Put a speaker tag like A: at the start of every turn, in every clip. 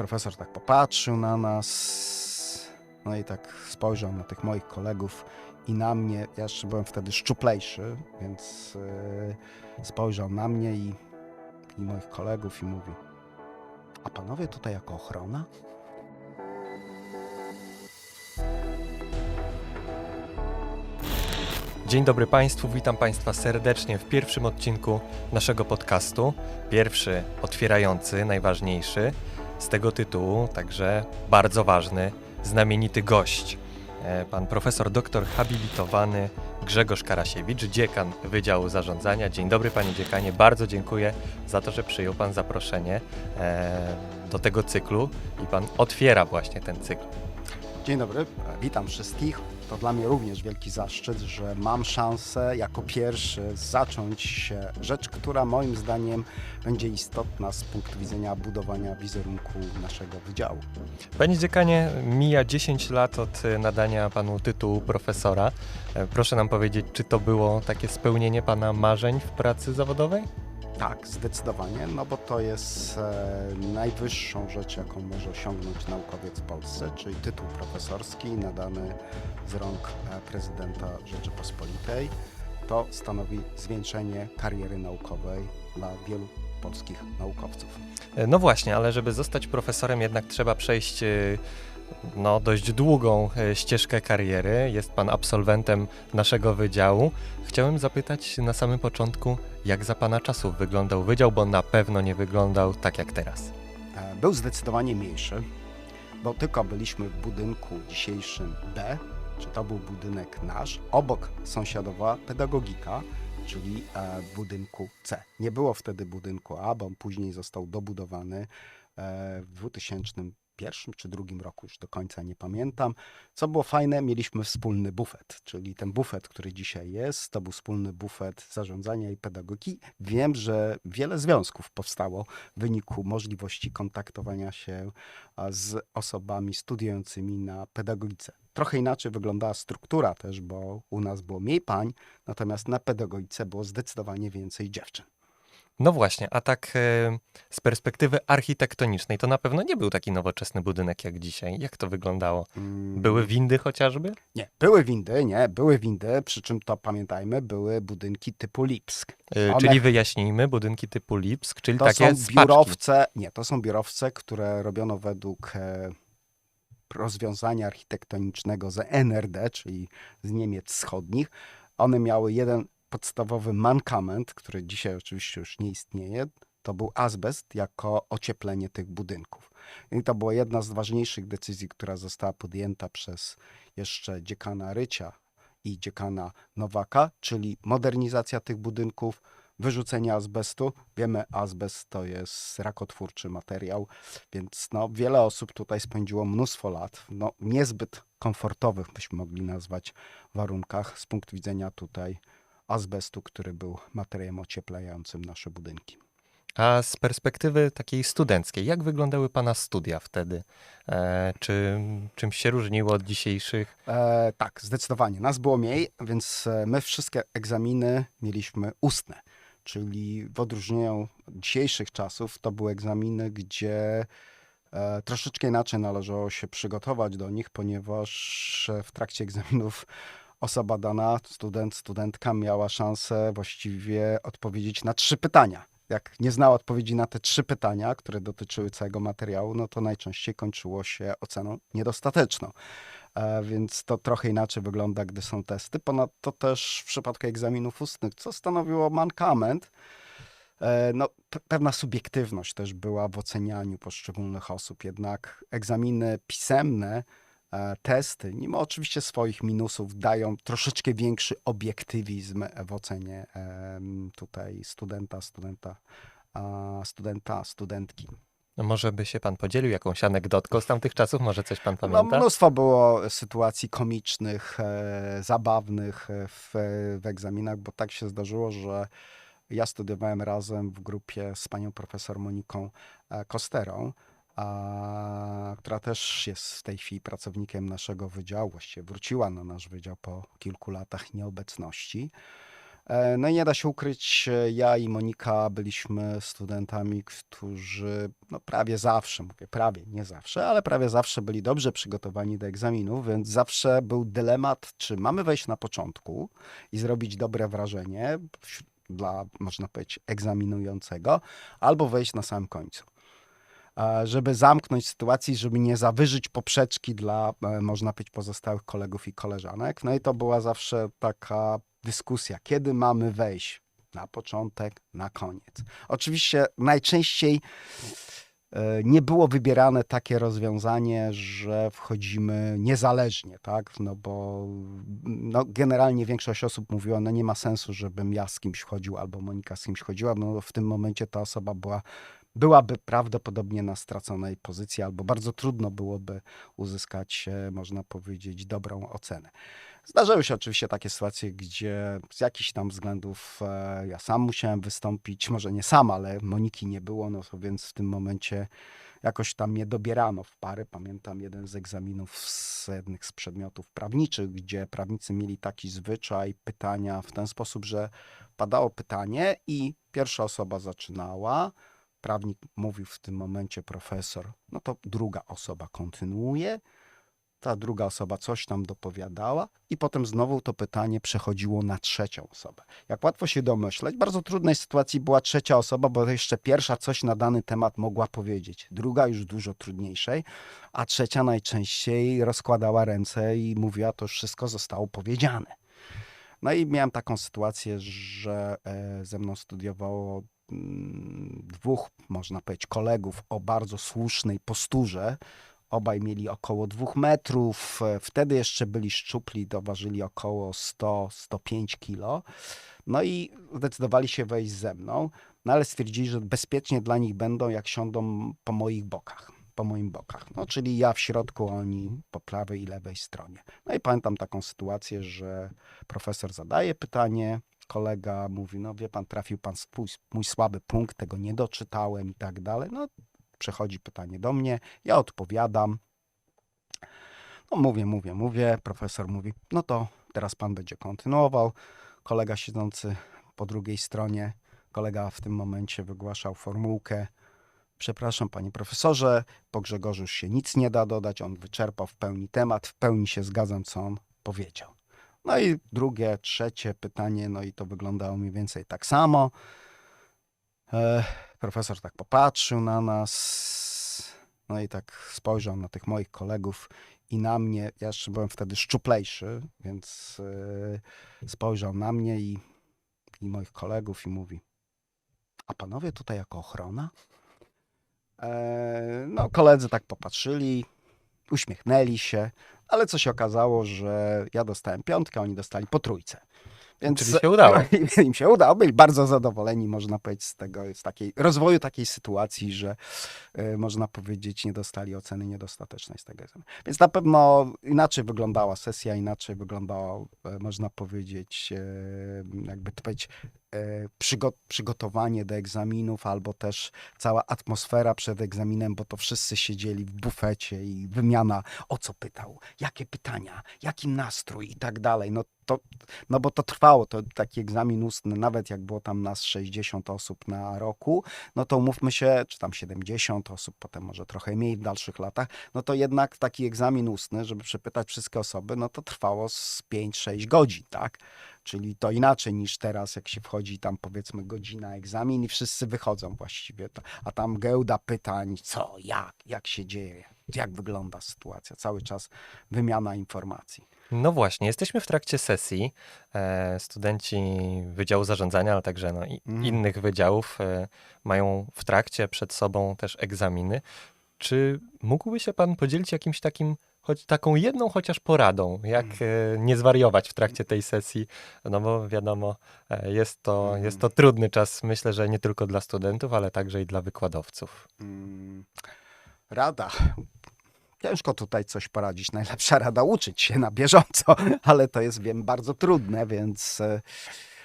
A: profesor tak popatrzył na nas, no i tak spojrzał na tych moich kolegów i na mnie. Ja jeszcze byłem wtedy szczuplejszy, więc yy, spojrzał na mnie i, i moich kolegów i mówi: A panowie tutaj jako ochrona?
B: Dzień dobry Państwu, witam Państwa serdecznie w pierwszym odcinku naszego podcastu. Pierwszy, otwierający, najważniejszy z tego tytułu, także bardzo ważny, znamienity gość. E, Pan profesor doktor habilitowany Grzegorz Karasiewicz, dziekan Wydziału Zarządzania. Dzień dobry Panie Dziekanie, bardzo dziękuję za to, że przyjął Pan zaproszenie e, do tego cyklu i Pan otwiera właśnie ten cykl.
A: Dzień dobry, witam wszystkich. To dla mnie również wielki zaszczyt, że mam szansę jako pierwszy zacząć rzecz, która moim zdaniem będzie istotna z punktu widzenia budowania wizerunku naszego wydziału.
B: Panie dziekanie, mija 10 lat od e, nadania panu tytułu profesora. E, Proszę nam powiedzieć, czy to było takie spełnienie pana marzeń w pracy zawodowej?
A: Tak, zdecydowanie, no bo to jest e, najwyższą rzecz, jaką może osiągnąć naukowiec w Polsce, czyli tytuł profesorski nadany z rąk e, prezydenta Rzeczypospolitej. To stanowi zwieńczenie kariery naukowej dla wielu polskich naukowców.
B: E, No właśnie, ale żeby zostać profesorem, jednak trzeba przejść e, no, dość długą e, ścieżkę kariery. Jest pan absolwentem naszego wydziału. Chciałem zapytać na samym początku, jak za pana czasów wyglądał wydział, bo na pewno nie wyglądał tak jak teraz.
A: E, był zdecydowanie mniejszy, bo tylko byliśmy w budynku dzisiejszym B, czy to był budynek nasz. Obok sąsiadowa pedagogika, czyli e, budynku C. Nie było wtedy budynku A, bo on później został dobudowany w 2000 pierwszym czy drugim roku, już do końca nie pamiętam. Co było fajne, mieliśmy wspólny bufet, czyli ten bufet, który dzisiaj jest, to był wspólny bufet zarządzania i pedagogiki. Wiem, że wiele związków powstało w wyniku możliwości kontaktowania się z osobami studiującymi na pedagogice. Trochę inaczej wyglądała struktura też, bo u nas było mniej pań, natomiast na pedagogice było zdecydowanie więcej dziewczyn.
B: No właśnie, a tak e, z perspektywy architektonicznej, to na pewno nie był taki nowoczesny budynek jak dzisiaj. Jak to wyglądało?
A: Mm,
B: Były windy chociażby?
A: Nie, były windy, nie, były windy, przy czym to pamiętajmy, były budynki typu Lipsk.
B: E,
A: One-
B: Czyli wyjaśnijmy, budynki typu Lipsk, czyli
A: To
B: takie
A: są
B: spaczki.
A: biurowce, nie, to są biurowce, które robiono według e, rozwiązania architektonicznego z NRD, czyli z Niemiec Wschodnich. One miały jeden podstawowy mankament, który dzisiaj oczywiście już nie istnieje. To był azbest jako ocieplenie tych budynków. I to była jedna z ważniejszych decyzji, która została podjęta przez jeszcze dziekana Rycia i dziekana Nowaka, czyli modernizacja tych budynków, wyrzucenie azbestu. Wiemy, azbest to jest rakotwórczy materiał, więc no, wiele osób tutaj spędziło mnóstwo lat no, niezbyt komfortowych, byśmy mogli nazwać, warunkach z punktu widzenia tutaj azbestu, który był materiałem ocieplającym nasze budynki.
B: A z perspektywy takiej studenckiej, jak wyglądały Pana studia wtedy? E, czy czymś się różniło od dzisiejszych?
A: E, tak, zdecydowanie. Nas było mniej, więc e, my wszystkie egzaminy mieliśmy ustne. Czyli w odróżnieniu od dzisiejszych czasów, to były egzaminy, gdzie e, troszeczkę inaczej należało się przygotować do nich, ponieważ e, w trakcie egzaminów osoba dana, student, studentka miała szansę właściwie odpowiedzieć na trzy pytania. Jak nie znała odpowiedzi na te trzy pytania, które dotyczyły całego materiału, no to najczęściej kończyło się oceną niedostateczną. E, więc to trochę inaczej wygląda, gdy są testy. Ponadto też w przypadku egzaminów ustnych, co stanowiło mankament, e, no, pe- pewna subiektywność też była w ocenianiu poszczególnych osób. Jednak egzaminy pisemne, testy, mimo oczywiście swoich minusów, dają troszeczkę większy obiektywizm w ocenie tutaj studenta, studenta, studenta, studentki.
B: No może by się Pan podzielił jakąś anegdotką z tamtych czasów? Może coś Pan
A: No,
B: pamięta?
A: mnóstwo było sytuacji komicznych, e, zabawnych e, w, w egzaminach, bo tak się zdarzyło, że ja studiowałem razem w grupie z panią profesor Moniką e, Kosterą, a, która też jest w tej chwili pracownikiem naszego wydziału, właściwie wróciła na nasz wydział po kilku latach nieobecności. E, No i nie da się ukryć, e, ja i Monika byliśmy studentami, którzy no prawie zawsze, mówię prawie, nie zawsze, ale prawie zawsze byli dobrze przygotowani do egzaminów, więc zawsze był dylemat, czy mamy wejść na początku i zrobić dobre wrażenie dla, można powiedzieć, egzaminującego, albo wejść na samym końcu. E, Żeby zamknąć sytuację, żeby nie zawyżyć poprzeczki dla, e, można powiedzieć, pozostałych kolegów i koleżanek. No i to była zawsze taka dyskusja, kiedy mamy wejść na początek, na koniec. Oczywiście najczęściej e, nie było wybierane takie rozwiązanie, że wchodzimy niezależnie, tak? No bo no, generalnie większość osób mówiła, no nie ma sensu, żebym ja z kimś chodził albo Monika z kimś chodziła, no w tym momencie ta osoba była byłaby prawdopodobnie na straconej pozycji, albo bardzo trudno byłoby uzyskać, e, można powiedzieć, dobrą ocenę. Zdarzały się oczywiście takie sytuacje, gdzie z jakichś tam względów e, ja sam musiałem wystąpić, może nie sam, ale Moniki nie było, no więc w tym momencie jakoś tam mnie dobierano w pary. Pamiętam jeden z egzaminów z jednych z przedmiotów prawniczych, gdzie prawnicy mieli taki zwyczaj pytania w ten sposób, że padało pytanie i pierwsza osoba zaczynała, prawnik mówił w tym momencie profesor, no to druga osoba kontynuuje, ta druga osoba coś tam dopowiadała i potem znowu to pytanie przechodziło na trzecią osobę. Jak łatwo się domyśleć, bardzo trudnej sytuacji była trzecia osoba, bo jeszcze pierwsza coś na dany temat mogła powiedzieć, druga już dużo trudniejszej, a trzecia najczęściej rozkładała ręce i mówiła, to już wszystko zostało powiedziane. No i miałem taką sytuację, że e, ze mną studiowało dwóch, można powiedzieć, kolegów o bardzo słusznej posturze. Obaj mieli około dwóch metrów. e, Wtedy jeszcze byli szczupli, doważyli około 100-105 kilo. No i zdecydowali się wejść ze mną, no ale stwierdzili, że bezpiecznie dla nich będą, jak siądą po moich bokach. Po moim bokach. No, czyli ja w środku, oni po prawej i lewej stronie. No i pamiętam taką sytuację, że profesor zadaje pytanie, kolega mówi, no wie pan, trafił pan swój, mój słaby punkt, tego nie doczytałem i tak dalej. No, przechodzi pytanie do mnie, ja odpowiadam. No mówię, mówię, mówię, profesor mówi, no to teraz pan będzie kontynuował. Kolega siedzący po drugiej stronie, kolega w tym momencie wygłaszał formułkę. Przepraszam, panie profesorze, po Grzegorzu się nic nie da dodać, on wyczerpał w pełni temat, w pełni się zgadzam, co on powiedział. No i drugie, trzecie pytanie, no i to wyglądało mniej więcej tak samo. Profesor tak popatrzył na nas, no i tak spojrzał na tych moich kolegów i na mnie. Ja jeszcze byłem wtedy szczuplejszy, więc e, spojrzał na mnie i, i moich kolegów i mówi: A panowie tutaj jako ochrona? E, no, koledzy tak popatrzyli, uśmiechnęli się, ale co się okazało, że ja dostałem piątkę, oni dostali po trójce. Więc
B: Czyli się udało.
A: im się udało, byli bardzo zadowoleni, można powiedzieć, z tego, z takiej rozwoju takiej sytuacji, że e, można powiedzieć, nie dostali oceny niedostatecznej z tego egzaminu. Więc na pewno inaczej wyglądała sesja, inaczej wyglądało, e, można powiedzieć, e, jakby to powiedzieć, przygo- przygotowanie do egzaminów, albo też cała atmosfera przed egzaminem, bo to wszyscy siedzieli w bufecie i wymiana, o co pytał, jakie pytania, jaki nastrój i tak dalej. No to, no bo to trwało, to taki egzamin ustny, nawet jak było tam nas 60 osób na roku, no to umówmy się, czy tam 70 osób, potem może trochę mniej w dalszych latach, no to jednak taki egzamin ustny, żeby przepytać wszystkie osoby, no to trwało z 5-6 godzin, tak? Czyli to inaczej niż teraz, jak się wchodzi tam powiedzmy godzina egzamin i wszyscy wychodzą właściwie, a tam gełda pytań, co, jak, jak się dzieje, jak wygląda sytuacja, cały czas wymiana informacji.
B: No właśnie, jesteśmy w trakcie sesji. E, studenci Wydziału Zarządzania, ale także no,
A: Mhm.
B: innych wydziałów e, mają w trakcie przed sobą też egzaminy. Czy mógłby się pan podzielić jakimś takim, choć taką jedną chociaż poradą, jak e, nie zwariować w trakcie tej sesji? No bo wiadomo, e, jest to,
A: Mhm.
B: jest to trudny czas, myślę, że nie tylko dla studentów, ale także i dla wykładowców.
A: Mm, Rada. Ciężko tutaj coś poradzić. Najlepsza rada uczyć się na bieżąco, ale to jest, wiem, bardzo trudne, więc e,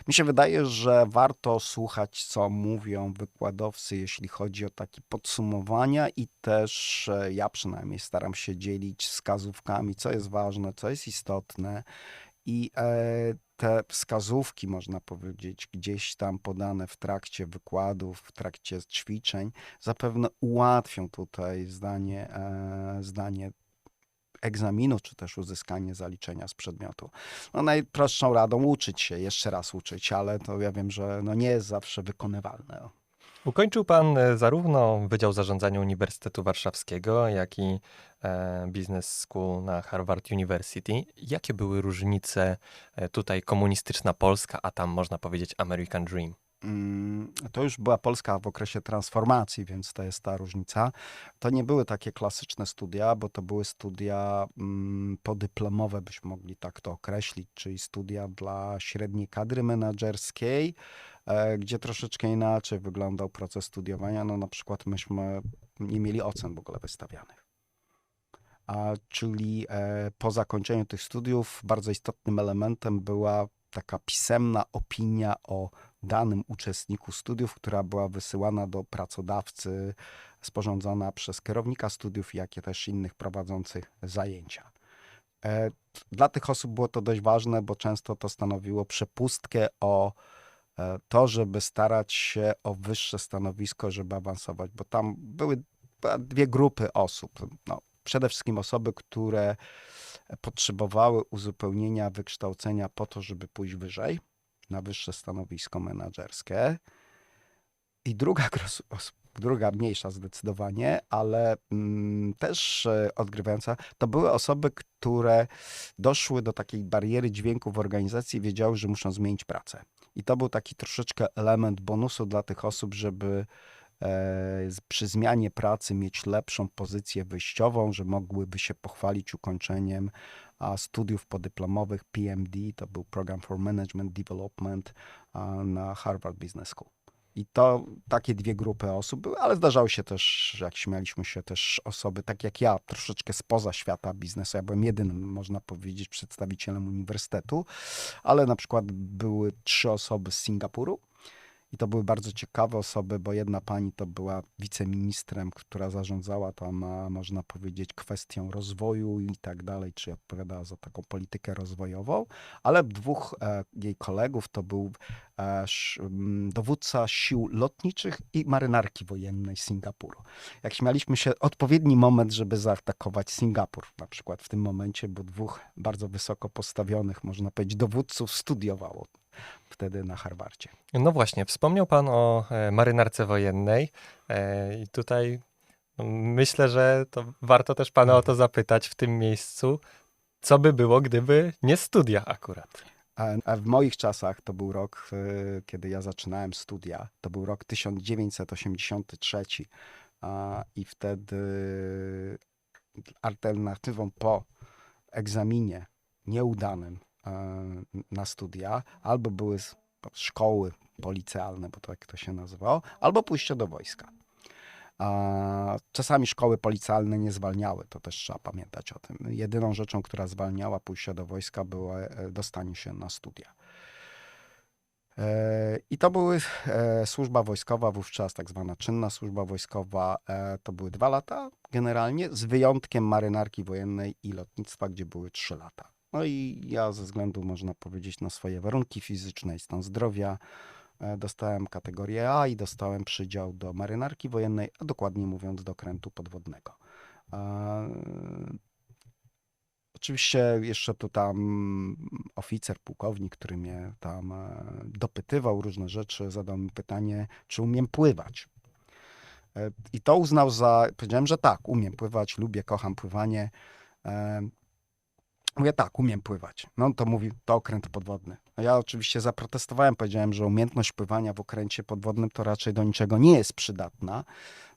A: mi się wydaje, że warto słuchać, co mówią wykładowcy, jeśli chodzi o takie podsumowania i też e, ja przynajmniej staram się dzielić wskazówkami, co jest ważne, co jest istotne I e, te wskazówki, można powiedzieć, gdzieś tam podane w trakcie wykładów, w trakcie ćwiczeń, zapewne ułatwią tutaj zdanie, e, zdanie egzaminu, czy też uzyskanie zaliczenia z przedmiotu. No najprostszą radą uczyć się, jeszcze raz uczyć, ale to ja wiem, że no nie jest zawsze wykonywalne.
B: Ukończył pan e, zarówno Wydział Zarządzania Uniwersytetu Warszawskiego, jak i e, Business School na Harvard University. Jakie były różnice e, tutaj komunistyczna Polska, a tam można powiedzieć American Dream?
A: Mm, To już była Polska w okresie transformacji, więc to jest ta różnica. To nie były takie klasyczne studia, bo to były studia mm, podyplomowe, byśmy mogli tak to określić, czyli studia dla średniej kadry menedżerskiej, e, gdzie troszeczkę inaczej wyglądał proces studiowania. No na przykład myśmy nie mieli ocen w ogóle wystawianych. A, czyli e, po zakończeniu tych studiów bardzo istotnym elementem była taka pisemna opinia o danym uczestniku studiów, która była wysyłana do pracodawcy, sporządzona przez kierownika studiów, jak i też innych prowadzących zajęcia. E, Dla tych osób było to dość ważne, bo często to stanowiło przepustkę o e, to, żeby starać się o wyższe stanowisko, żeby awansować, bo tam były dwie grupy osób. No, przede wszystkim osoby, które potrzebowały uzupełnienia wykształcenia po to, żeby pójść wyżej na wyższe stanowisko menedżerskie. I druga, druga mniejsza zdecydowanie, ale mm, też e, odgrywająca, to były osoby, które doszły do takiej bariery dźwięku w organizacji i wiedziały, że muszą zmienić pracę. I to był taki troszeczkę element bonusu dla tych osób, żeby e, przy zmianie pracy mieć lepszą pozycję wyjściową, że mogłyby się pochwalić ukończeniem studiów podyplomowych PMD, to był Program for Management Development na Harvard Business School. I to takie dwie grupy osób były, ale zdarzały się też, jak śmialiśmy się, też osoby, tak jak ja, troszeczkę spoza świata biznesu. Ja byłem jedynym, można powiedzieć, przedstawicielem uniwersytetu, ale na przykład były trzy osoby z Singapuru. I to były bardzo ciekawe osoby, bo jedna pani to była wiceministrem, która zarządzała tam, można powiedzieć, kwestią rozwoju i tak dalej, czy odpowiadała za taką politykę rozwojową, ale dwóch e, jej kolegów to był e, sz, dowódca sił lotniczych i marynarki wojennej Singapuru. Jak śmialiśmy się, odpowiedni moment, żeby zaatakować Singapur, na przykład w tym momencie, bo dwóch bardzo wysoko postawionych, można powiedzieć, dowódców studiowało wtedy na Harvardzie.
B: No właśnie, wspomniał pan o e, marynarce wojennej e, i tutaj no, myślę, że to warto też pana o to zapytać w tym miejscu, co by było, gdyby nie studia akurat.
A: A, w moich czasach to był rok, y, kiedy ja zaczynałem studia, to był rok 1983 a, i wtedy alternatywą po egzaminie nieudanym e, na studia albo były szkoły policealne, bo tak to się nazywało, albo pójście do wojska. Czasami szkoły policjalne nie zwalniały, to też trzeba pamiętać o tym. Jedyną rzeczą, która zwalniała pójście do wojska, było e, dostanie się na studia. E, I to były e, służba wojskowa, wówczas tak zwana czynna służba wojskowa. e, To były dwa lata generalnie, z wyjątkiem marynarki wojennej i lotnictwa, gdzie były trzy lata. No i ja ze względu, można powiedzieć, na swoje warunki fizyczne i stan zdrowia, e, dostałem kategorię A i dostałem przydział do marynarki wojennej, a dokładnie mówiąc do okrętu podwodnego. E, Oczywiście jeszcze tu tam oficer, pułkownik, który mnie tam e, dopytywał różne rzeczy, zadał mi pytanie, czy umiem pływać. I to uznał za, powiedziałem, że tak, umiem pływać, lubię, kocham pływanie. Mówię, tak, umiem pływać. No to mówi, to okręt podwodny. No ja oczywiście zaprotestowałem, powiedziałem, że umiejętność pływania w okręcie podwodnym to raczej do niczego nie jest przydatna.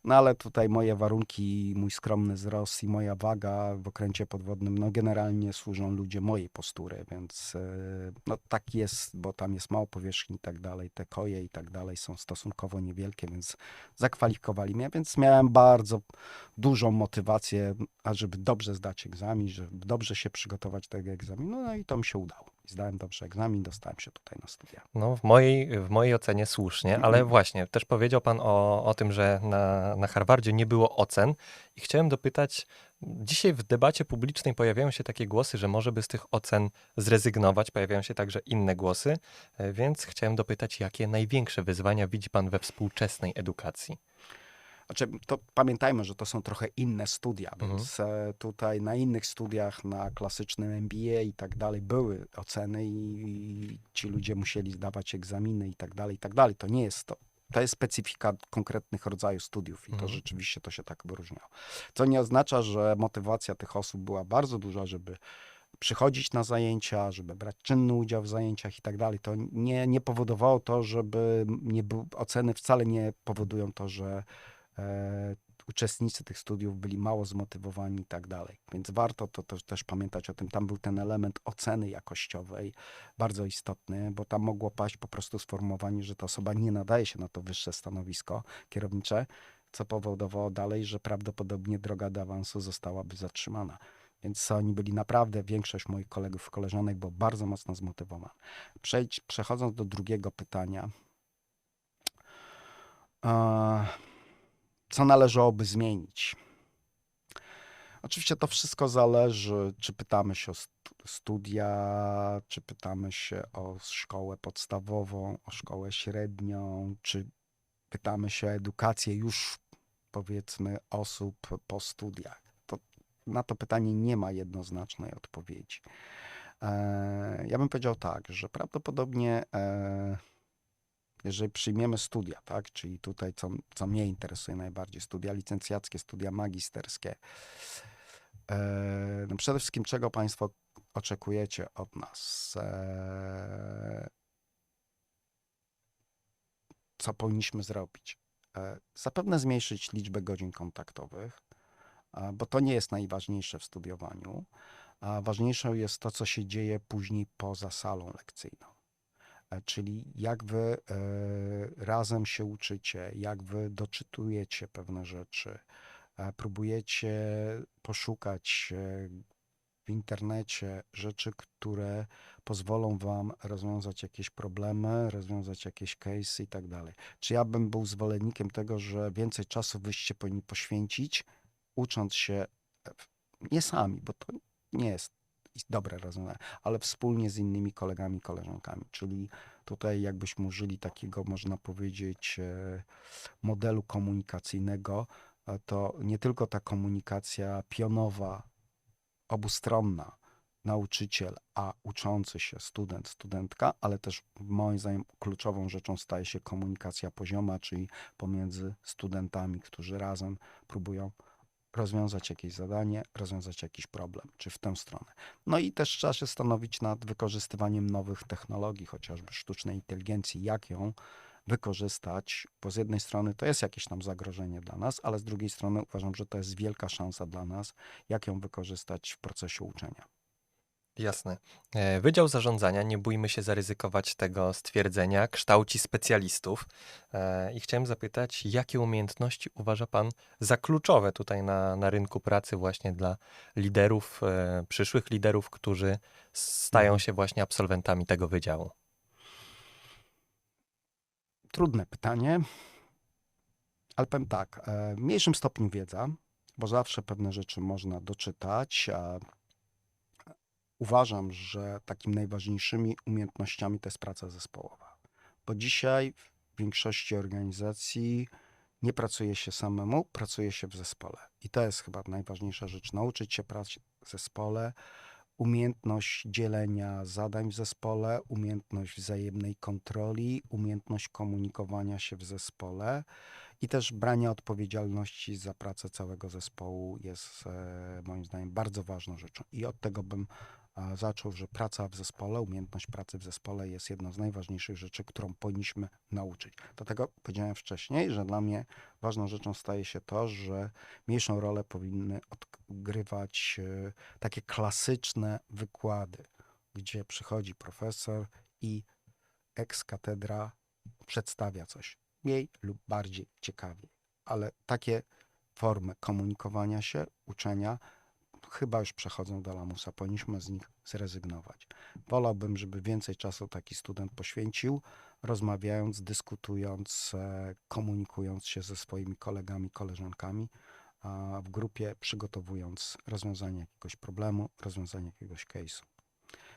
A: No ale tutaj moje warunki, mój skromny wzrost i moja waga w okręcie podwodnym, no generalnie służą ludzie mojej postury, więc e, no tak jest, bo tam jest mało powierzchni i tak dalej, te koje i tak dalej są stosunkowo niewielkie, więc zakwalifikowali mnie, więc miałem bardzo dużą motywację, ażeby dobrze zdać egzamin, żeby dobrze się przygotować do tego egzaminu, no i to mi się udało. Zdałem dobrze egzamin, dostałem się tutaj na studia.
B: No, w mojej, w mojej ocenie słusznie, ale właśnie, też powiedział Pan o, o tym, że na, na Harvardzie nie było ocen i chciałem dopytać, Dzisiaj w debacie publicznej pojawiają się takie głosy, że może by z tych ocen zrezygnować. Pojawiają się także inne głosy, e, więc chciałem dopytać, jakie największe wyzwania widzi Pan we współczesnej edukacji?
A: Znaczy, to pamiętajmy, że to są trochę inne studia,
B: Mhm.
A: więc e, tutaj na innych studiach, na klasycznym MBA i tak dalej były oceny i, ci ludzie musieli zdawać egzaminy i tak dalej, i tak dalej. To nie jest to. To jest specyfika konkretnych rodzajów studiów i to
B: Mhm.
A: rzeczywiście to się tak wyróżniało. Co nie oznacza, że motywacja tych osób była bardzo duża, żeby przychodzić na zajęcia, żeby brać czynny udział w zajęciach i tak dalej. To nie, nie powodowało to, żeby nie był, oceny wcale nie powodują to, że uczestnicy tych studiów byli mało zmotywowani i tak dalej. Więc warto to, też- też pamiętać o tym. Tam był ten element oceny jakościowej bardzo istotny, bo tam mogło paść po prostu sformułowanie, że ta osoba nie nadaje się na to wyższe stanowisko kierownicze, co powodowało dalej, że prawdopodobnie droga do awansu zostałaby zatrzymana. Więc oni byli naprawdę, większość moich kolegów, koleżanek była bardzo mocno zmotywowana. Przechodząc do drugiego pytania. E, co należałoby zmienić? Oczywiście to wszystko zależy, czy pytamy się o stu- studia, czy pytamy się o szkołę podstawową, o szkołę średnią, czy pytamy się o edukację już powiedzmy osób po studiach. To na to pytanie nie ma jednoznacznej odpowiedzi. E, Ja bym powiedział tak, że prawdopodobnie e, jeżeli przyjmiemy studia, tak, czyli tutaj co, co mnie interesuje najbardziej, studia licencjackie, studia magisterskie, e, no przede wszystkim czego Państwo oczekujecie od nas? E, co powinniśmy zrobić? E, Zapewne zmniejszyć liczbę godzin kontaktowych, bo to nie jest najważniejsze w studiowaniu, ważniejsze jest to, co się dzieje później poza salą lekcyjną. E, Czyli jak wy e, razem się uczycie, jak wy doczytujecie pewne rzeczy, e, próbujecie poszukać w internecie rzeczy, które pozwolą wam rozwiązać jakieś problemy, rozwiązać jakieś case i tak dalej. Czy ja bym był zwolennikiem tego, że więcej czasu wyście powinni poświęcić, ucząc się nie sami, bo to nie jest dobre rozwiązanie, ale wspólnie z innymi kolegami, koleżankami. Czyli tutaj jakbyśmy użyli takiego, można powiedzieć, e, modelu komunikacyjnego, to nie tylko ta komunikacja pionowa, obustronna, nauczyciel, a uczący się student, studentka, ale też moim zdaniem kluczową rzeczą staje się komunikacja pozioma, czyli pomiędzy studentami, którzy razem próbują rozwiązać jakieś zadanie, rozwiązać jakiś problem, czy w tę stronę. No i też trzeba się stanowić nad wykorzystywaniem nowych technologii, chociażby sztucznej inteligencji, jak ją wykorzystać, bo z jednej strony to jest jakieś tam zagrożenie dla nas, ale z drugiej strony uważam, że to jest wielka szansa dla nas, jak ją wykorzystać w procesie uczenia.
B: Jasne. E, Wydział Zarządzania, nie bójmy się zaryzykować tego stwierdzenia, kształci specjalistów. E, I chciałem zapytać, jakie umiejętności uważa Pan za kluczowe tutaj na, na rynku pracy właśnie dla liderów, e, przyszłych liderów, którzy stają się właśnie absolwentami tego wydziału?
A: Trudne pytanie, ale powiem tak, w mniejszym stopniu wiedza, bo zawsze pewne rzeczy można doczytać, a uważam, że takimi najważniejszymi umiejętnościami to jest praca zespołowa. Bo dzisiaj w większości organizacji nie pracuje się samemu, pracuje się w zespole. I to jest chyba najważniejsza rzecz. Nauczyć się pracować w zespole, umiejętność dzielenia zadań w zespole, umiejętność wzajemnej kontroli, umiejętność komunikowania się w zespole i też brania odpowiedzialności za pracę całego zespołu jest e, moim zdaniem bardzo ważną rzeczą. I od tego bym zaczął, że praca w zespole, umiejętność pracy w zespole jest jedną z najważniejszych rzeczy, którą powinniśmy nauczyć. Dlatego powiedziałem wcześniej, że dla mnie ważną rzeczą staje się to, że mniejszą rolę powinny odgrywać e, takie klasyczne wykłady, gdzie przychodzi profesor i ex katedra przedstawia coś mniej lub bardziej ciekawie. Ale takie formy komunikowania się, uczenia chyba już przechodzą do lamusa. Powinniśmy z nich zrezygnować. Wolałbym, żeby więcej czasu taki student poświęcił, rozmawiając, dyskutując, e, komunikując się ze swoimi kolegami, koleżankami, w grupie, przygotowując rozwiązanie jakiegoś problemu, rozwiązanie jakiegoś case'u.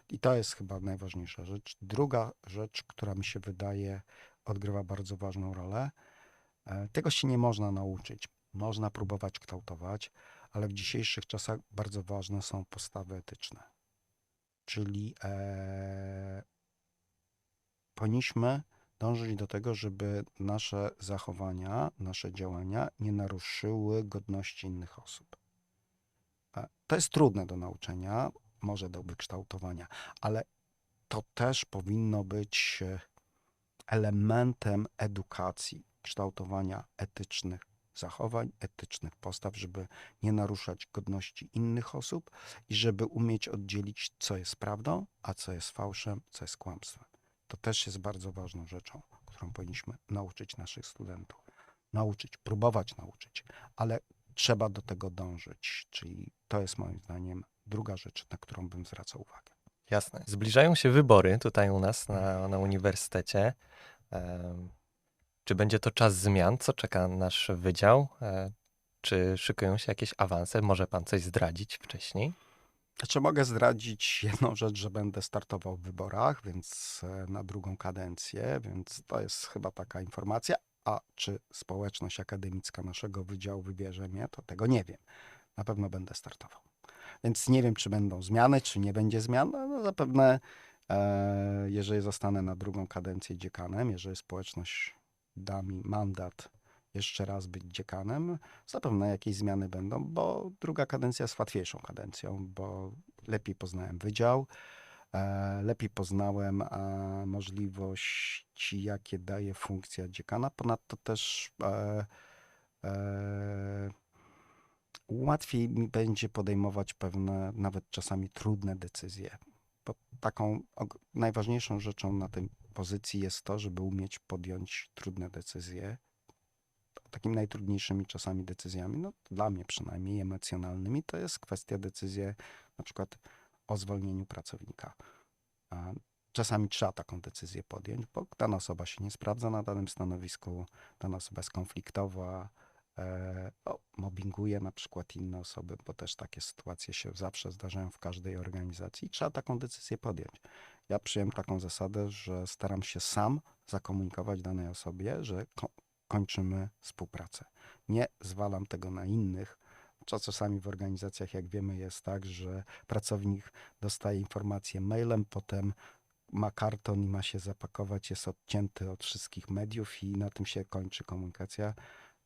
A: I to jest chyba najważniejsza rzecz. Druga rzecz, która mi się wydaje odgrywa bardzo ważną rolę, e, tego się nie można nauczyć. Można próbować kształtować, ale w dzisiejszych czasach bardzo ważne są postawy etyczne. Czyli e, powinniśmy dążyć do tego, żeby nasze zachowania, nasze działania nie naruszyły godności innych osób. E, To jest trudne do nauczenia, może do wykształtowania, ale to też powinno być e, elementem edukacji, kształtowania etycznych zachowań, etycznych postaw, żeby nie naruszać godności innych osób i żeby umieć oddzielić, co jest prawdą, a co jest fałszem, co jest kłamstwem. To też jest bardzo ważną rzeczą, którą powinniśmy nauczyć naszych studentów. Nauczyć, próbować nauczyć, ale trzeba do tego dążyć. Czyli to jest moim zdaniem druga rzecz, na którą bym zwracał uwagę.
B: Jasne. Zbliżają się wybory tutaj u nas na, na uniwersytecie. Czy będzie to czas zmian? Co czeka nasz wydział? E, Czy szykują się jakieś awanse? Może pan coś zdradzić wcześniej?
A: Znaczy mogę zdradzić jedną rzecz, że będę startował w wyborach, więc e, na drugą kadencję, więc to jest chyba taka informacja. A czy społeczność akademicka naszego wydziału wybierze mnie, to tego nie wiem. Na pewno będę startował. Więc nie wiem, czy będą zmiany, czy nie będzie zmian. No, no zapewne, e, jeżeli zostanę na drugą kadencję dziekanem, jeżeli społeczność da mi mandat jeszcze raz być dziekanem, zapewne jakieś zmiany będą, bo druga kadencja jest łatwiejszą kadencją, bo lepiej poznałem wydział, e, lepiej poznałem możliwości, jakie daje funkcja dziekana. Ponadto też e, e, łatwiej mi będzie podejmować pewne, nawet czasami trudne decyzje. Bo taką najważniejszą rzeczą na tej pozycji jest to, żeby umieć podjąć trudne decyzje, takimi najtrudniejszymi czasami decyzjami, no dla mnie przynajmniej emocjonalnymi, to jest kwestia decyzji na przykład o zwolnieniu pracownika. Czasami trzeba taką decyzję podjąć, bo dana osoba się nie sprawdza na danym stanowisku, dana osoba jest konfliktowa, e, o, mobbinguje na przykład inne osoby, bo też takie sytuacje się zawsze zdarzają w każdej organizacji trzeba taką decyzję podjąć. Ja przyjąłem taką zasadę, że staram się sam zakomunikować danej osobie, że ko- kończymy współpracę. Nie zwalam tego na innych. Co czasami w organizacjach, jak wiemy, jest tak, że pracownik dostaje informację mailem, potem ma karton i ma się zapakować, jest odcięty od wszystkich mediów i na tym się kończy komunikacja.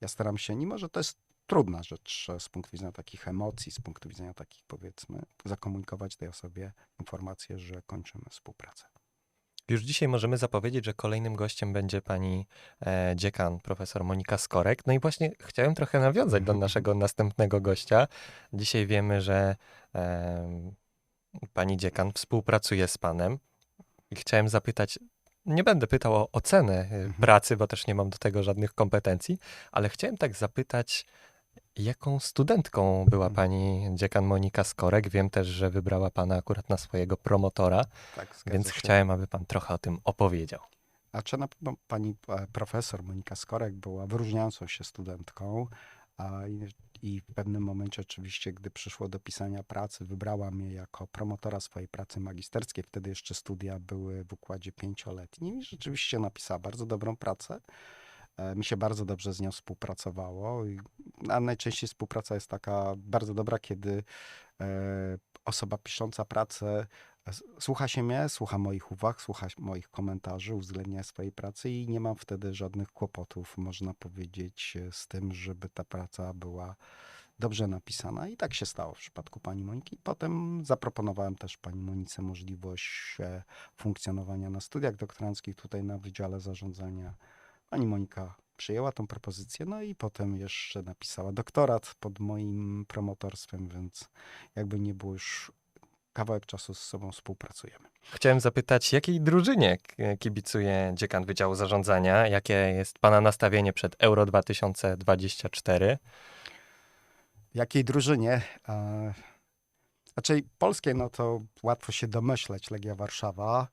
A: Ja staram się, mimo że to jest trudna rzecz e, z punktu widzenia takich emocji, z punktu widzenia takich powiedzmy, zakomunikować tej osobie informację, że kończymy współpracę.
B: Już dzisiaj możemy zapowiedzieć, że kolejnym gościem będzie pani e, dziekan, profesor Monika Skorek. No i właśnie chciałem trochę nawiązać do naszego następnego gościa. Dzisiaj wiemy, że em, pani dziekan współpracuje z panem i chciałem zapytać, nie będę pytał o ocenę e,
A: Mhm.
B: pracy, bo też nie mam do tego żadnych kompetencji, ale chciałem tak zapytać, jaką studentką była
A: Mhm.
B: pani dziekan Monika Skorek? Wiem też, że wybrała pana akurat na swojego promotora.
A: Tak,
B: Więc
A: się.
B: chciałem, aby pan trochę o tym opowiedział.
A: A czy na pewno pani e, profesor Monika Skorek była wyróżniającą się studentką i w pewnym momencie oczywiście, gdy przyszło do pisania pracy, wybrała mnie jako promotora swojej pracy magisterskiej. Wtedy jeszcze studia były w układzie pięcioletnim i rzeczywiście napisała bardzo dobrą pracę. E, Mi się bardzo dobrze z nią współpracowało, a najczęściej współpraca jest taka bardzo dobra, kiedy e, osoba pisząca pracę S- Słucha się mnie, słucha moich uwag, słucha moich komentarzy, uwzględnia swojej pracy i nie mam wtedy żadnych kłopotów, można powiedzieć, e, z tym, żeby ta praca była dobrze napisana. I tak się stało w przypadku pani Moniki. Potem zaproponowałem też pani Monice możliwość e, funkcjonowania na studiach doktoranckich tutaj na Wydziale Zarządzania. Pani Monika przyjęła tą propozycję, no i potem jeszcze napisała doktorat pod moim promotorstwem, więc jakby nie było już kawałek czasu z sobą współpracujemy.
B: Chciałem zapytać, jakiej drużynie kibicuje dziekan Wydziału Zarządzania? Jakie jest pana nastawienie przed Euro 2024?
A: Jakiej drużynie? Raczej polskiej, no to łatwo się domyśleć, Legia Warszawa.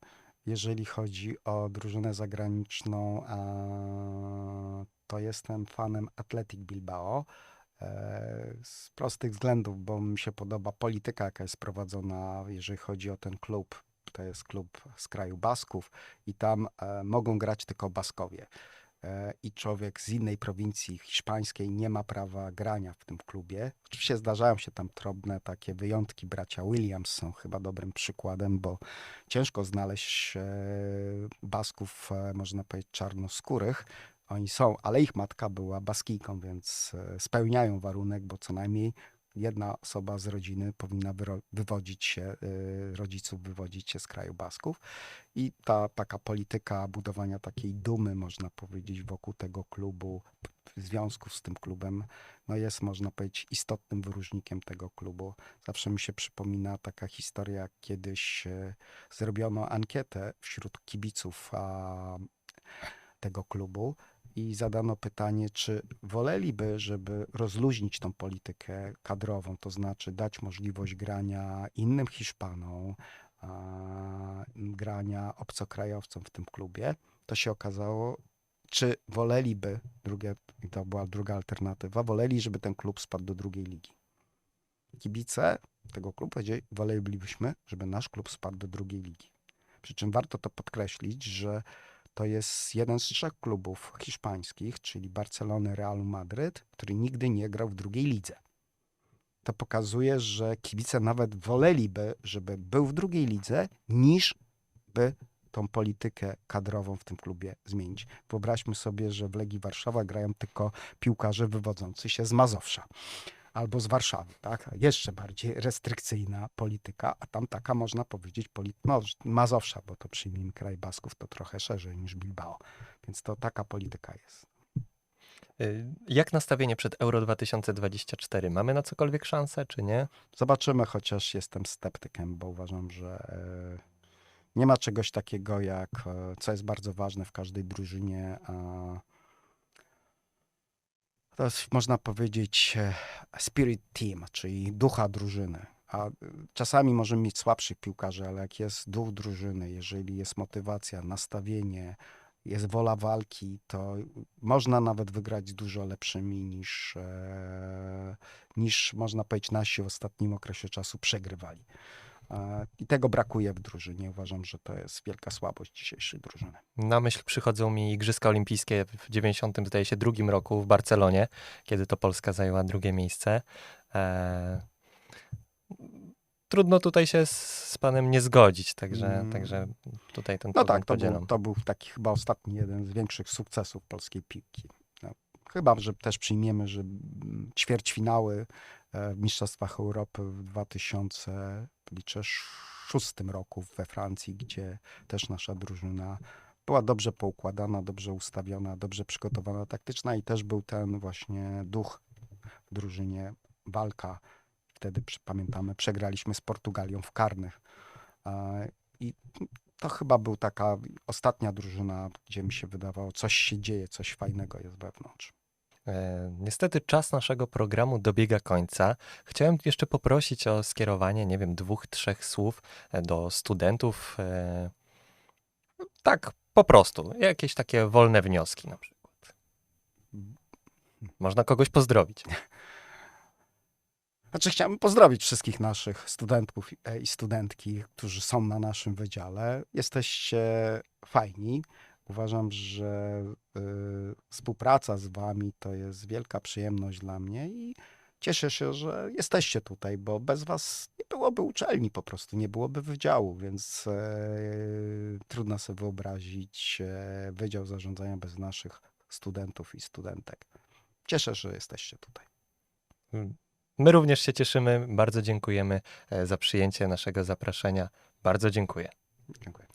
A: Jeżeli chodzi o drużynę zagraniczną, to jestem fanem Athletic Bilbao. e, z prostych względów, bo mi się podoba polityka, jaka jest prowadzona, jeżeli chodzi o ten klub. To jest klub z kraju Basków i tam e, mogą grać tylko Baskowie. I człowiek z innej prowincji hiszpańskiej nie ma prawa grania w tym klubie. Oczywiście zdarzają się tam drobne takie wyjątki. Bracia Williams są chyba dobrym przykładem, bo ciężko znaleźć e, Basków, e, można powiedzieć, czarnoskórych. Oni są, ale ich matka była Baskijką, więc e, spełniają warunek, bo co najmniej jedna osoba z rodziny powinna wywodzić się, e, rodziców wywodzić się z kraju Basków. I ta taka polityka budowania takiej dumy, można powiedzieć, wokół tego klubu, związku z tym klubem, no jest, można powiedzieć, istotnym wyróżnikiem tego klubu. Zawsze mi się przypomina taka historia, kiedyś e, zrobiono ankietę wśród kibiców a, tego klubu i zadano pytanie, czy woleliby, żeby rozluźnić tą politykę kadrową, to znaczy dać możliwość grania innym Hiszpanom, grania obcokrajowcom w tym klubie, to się okazało, czy woleliby, drugie, to była druga alternatywa, woleli, żeby ten klub spadł do drugiej ligi. Kibice tego klubu powiedzieli, wolelibyśmy, żeby nasz klub spadł do drugiej ligi. Przy czym warto to podkreślić, że to jest jeden z trzech klubów hiszpańskich, czyli Barcelony, Realu Madryt, który nigdy nie grał w drugiej lidze. To pokazuje, że kibice nawet woleliby, żeby był w drugiej lidze, niż by tą politykę kadrową w tym klubie zmienić. Wyobraźmy sobie, że w Legii Warszawa grają tylko piłkarze wywodzący się z Mazowsza albo z Warszawy, tak? Jeszcze bardziej restrykcyjna polityka, a tam taka można powiedzieć poli- no, Mazowsza, bo to przyjmijmy kraj Basków, to trochę szerzej niż Bilbao. Więc to taka polityka jest.
B: Y, Jak nastawienie przed Euro 2024? Mamy na cokolwiek szansę, czy nie?
A: Zobaczymy, chociaż jestem sceptykiem, bo uważam, że e, nie ma czegoś takiego jak, e, co jest bardzo ważne w każdej drużynie, a to jest, można powiedzieć, e, spirit team, czyli ducha drużyny. A e, czasami możemy mieć słabszych piłkarzy, ale jak jest duch drużyny, jeżeli jest motywacja, nastawienie, jest wola walki, to można nawet wygrać dużo lepszymi niż, e, niż można powiedzieć nasi w ostatnim okresie czasu przegrywali. I tego brakuje w drużynie. Uważam, że to jest wielka słabość dzisiejszej drużyny.
B: Na myśl przychodzą mi Igrzyska Olimpijskie w 90, zdaje się, drugim roku w Barcelonie, kiedy to Polska zajęła drugie miejsce. E... Trudno tutaj się z, z panem nie zgodzić, także,
A: Mm.
B: także tutaj ten
A: No tak, to
B: podzielam.
A: był, to był taki chyba ostatni jeden z większych sukcesów polskiej piłki. No, chyba, że też przyjmiemy, że mm, ćwierćfinały w Mistrzostwach Europy w 2006 roku we Francji, gdzie też nasza drużyna była dobrze poukładana, dobrze ustawiona, dobrze przygotowana taktyczna i też był ten właśnie duch w drużynie, walka. Wtedy pamiętamy, przegraliśmy z Portugalią w karnych. E, I to chyba był taka ostatnia drużyna, gdzie mi się wydawało, coś się dzieje, coś fajnego jest wewnątrz.
B: E, Niestety czas naszego programu dobiega końca. Chciałem jeszcze poprosić o skierowanie, nie wiem, dwóch, trzech słów e, do studentów. e, Tak, po prostu. Jakieś takie wolne wnioski na przykład. Można kogoś pozdrowić.
A: Znaczy chciałbym pozdrowić wszystkich naszych studentów i studentki, którzy są na naszym wydziale. Jesteście fajni. Uważam, że y, współpraca z wami to jest wielka przyjemność dla mnie i cieszę się, że jesteście tutaj, bo bez was nie byłoby uczelni po prostu, nie byłoby wydziału, więc e, trudno sobie wyobrazić e, wydział zarządzania bez naszych studentów i studentek. Cieszę się, że jesteście tutaj.
B: My również się cieszymy. Bardzo dziękujemy e, za przyjęcie naszego zaproszenia. Bardzo dziękuję.
A: Dziękuję.